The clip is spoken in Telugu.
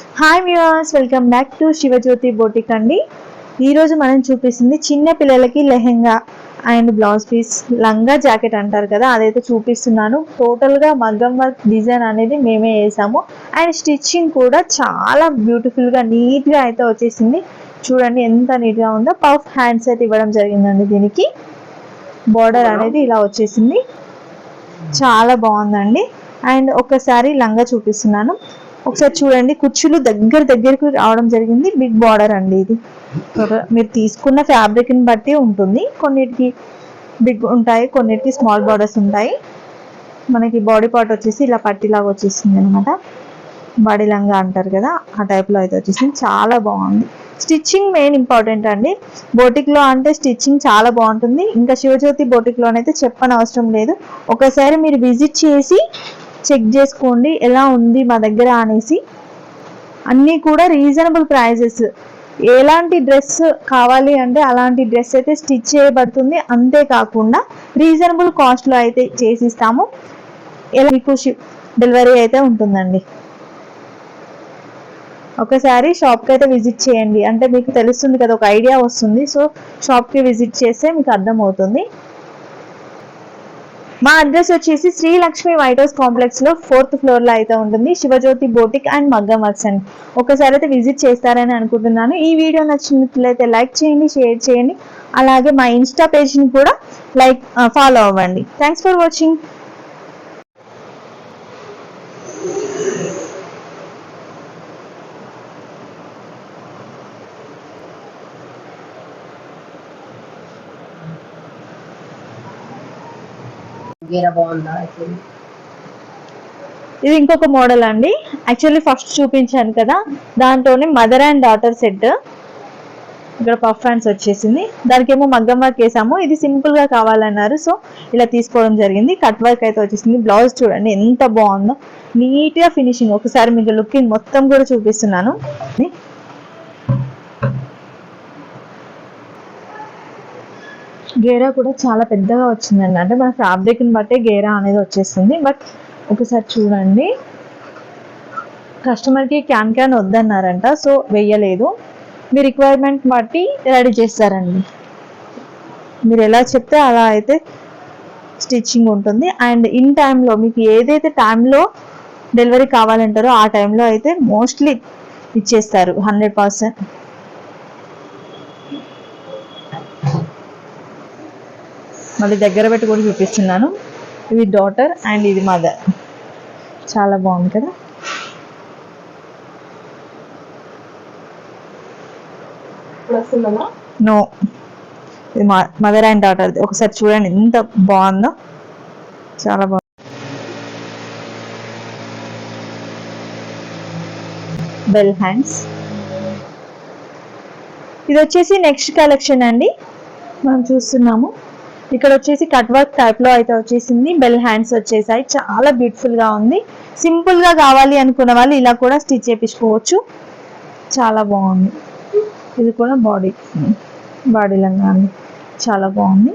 Hi viewers welcome back to Sivajyothi boutique అండి ఈరోజు మనం చూపిస్తుంది చిన్న పిల్లలకి లెహెంగా అండ్ బ్లౌజ్ పీస్. లంగా జాకెట్ అంటారు కదా అదైతే చూపిస్తున్నాను. టోటల్గా మగ్గం వర్క్ డిజైన్ అనేది మేమే వేసాము అండ్ స్టిచ్చింగ్ కూడా చాలా బ్యూటిఫుల్గా నీట్గా అయితే వచ్చేసింది. చూడండి ఎంత నీట్గా ఉందో. పఫ్ హ్యాండ్స్ అయితే ఇవ్వడం జరిగిందండి దీనికి. బార్డర్ అనేది ఇలా వచ్చేసింది. చాలా బాగుందండి. అండ్ ఒకసారి లంగా చూపిస్తున్నాను. ఒకసారి చూడండి కుర్చీలు దగ్గర దగ్గరకు రావడం జరిగింది బిగ్ బార్డర్ అండి ఇది. మీరు తీసుకున్న ఫ్యాబ్రిక్ని బట్టి ఉంటుంది. కొన్నిటికి బిగ్ ఉంటాయి కొన్నిటికి స్మాల్ బార్డర్స్ ఉంటాయి. మనకి బాడీ పార్ట్ వచ్చేసి ఇలా పట్టిలాగా వచ్చేసింది అనమాట బాడీ లంగా అంటారు కదా ఆ టైప్లో అయితే వచ్చేసింది. చాలా బాగుంది. స్టిచ్చింగ్ మెయిన్ ఇంపార్టెంట్ అండి. బోటిక్లో అంటే స్టిచ్చింగ్ చాలా బాగుంటుంది. ఇంకా శివజ్యోతి బోటిక్లోనైతే చెప్పని అవసరం లేదు. ఒకసారి మీరు విజిట్ చేసి చెక్ చేసుకోండి ఎలా ఉంది మా దగ్గర అనేసి. అన్నీ కూడా రీజనబుల్ ప్రైజెస్. ఎలాంటి డ్రెస్ కావాలి అంటే అలాంటి డ్రెస్ అయితే స్టిచ్ చేయబడుతుంది. అంతేకాకుండా రీజనబుల్ కాస్ట్లో అయితే చేసిస్తాము. ఎలా మీకు డెలివరీ అయితే ఉంటుందండి. ఒకసారి షాప్కి అయితే విజిట్ చేయండి. అంటే మీకు తెలుస్తుంది కదా ఒక ఐడియా వస్తుంది. సో షాప్కి విజిట్ చేస్తే మీకు అర్థమవుతుంది. మా అడ్రస్ వచ్చేసి శ్రీ లక్ష్మి వైట్ హౌస్ కాంప్లెక్స్లో ఫోర్త్ ఫ్లోర్లో అయితే ఉంటుంది. శివజ్యోతి బోటిక్ అండ్ మగ్గం వర్క్స్ అండ్ ఒకసారి అయితే విజిట్ చేస్తారని అనుకుంటున్నాను. ఈ వీడియో నచ్చినట్లయితే లైక్ చేయండి షేర్ చేయండి. అలాగే మా ఇన్స్టా పేజ్ని కూడా లైక్ ఫాలో అవ్వండి. థ్యాంక్స్ ఫర్ వాచింగ్ గీర బాగుందా? అయితే ఇది ఇంకొక మోడల్ అండి. యాక్చువల్లీ ఫస్ట్ చూపించాను కదా దాంట్లోనే మదర్ అండ్ డాటర్ సెట్ ఇక్కడ పఫ్ హ్యాండ్స్ వచ్చేసింది. దానికేమో మగ్గం వర్క్ వేసాము ఇది సింపుల్గా కావాలన్నారు. సో ఇలా తీసుకోవడం జరిగింది. కట్ వర్క్ అయితే వచ్చేసింది. బ్లౌజ్ చూడండి ఎంత బాగుందో. నీట్గా ఫినిషింగ్ ఒకసారి మీకు లుకింగ్ మొత్తం కూడా చూపిస్తున్నాను. గేరా కూడా చాలా పెద్దగా వచ్చిందండి. అంటే మన ఫ్యాబ్రిక్ని బట్టే గేరా అనేది వచ్చేస్తుంది బట్ ఒకసారి చూడండి. కస్టమర్కి క్యాన్ క్యాన్ వద్దన్నారంట. సో వెయ్యలేదు మీ రిక్వైర్మెంట్ బట్టి రెడీ చేస్తారండి. మీరు ఎలా చెప్తే అలా అయితే స్టిచ్చింగ్ ఉంటుంది. అండ్ ఇన్ టైంలో మీకు ఏదైతే టైంలో డెలివరీ కావాలంటారో ఆ టైంలో అయితే మోస్ట్లీ ఇచ్చేస్తారు. Hundred percent. మళ్ళీ దగ్గర పెట్టి కూడా చూపిస్తున్నాను. ఇది డాటర్ అండ్ ఇది మదర్ చాలా బాగుంది కదా? నో ఇది మదర్ అండ్ డాటర్ ఒకసారి చూడండి ఎంత బాగుందో. చాలా బాగుంది. బెల్ హ్యాండ్స్ ఇది వచ్చేసి నెక్స్ట్ కలెక్షన్ అండి. మనం చూస్తున్నాము. ఇక్కడ వచ్చేసి కట్ వర్క్ టైప్లో అయితే వచ్చేసింది. బెల్ హ్యాండ్స్ వచ్చేసాయి. చాలా బ్యూటిఫుల్గా ఉంది. సింపుల్గా కావాలి అనుకున్న వాళ్ళు ఇలా కూడా స్టిచ్ చేపించుకోవచ్చు. చాలా బాగుంది. ఇది కూడా బాడీ బాడీ లంగా చాలా బాగుంది.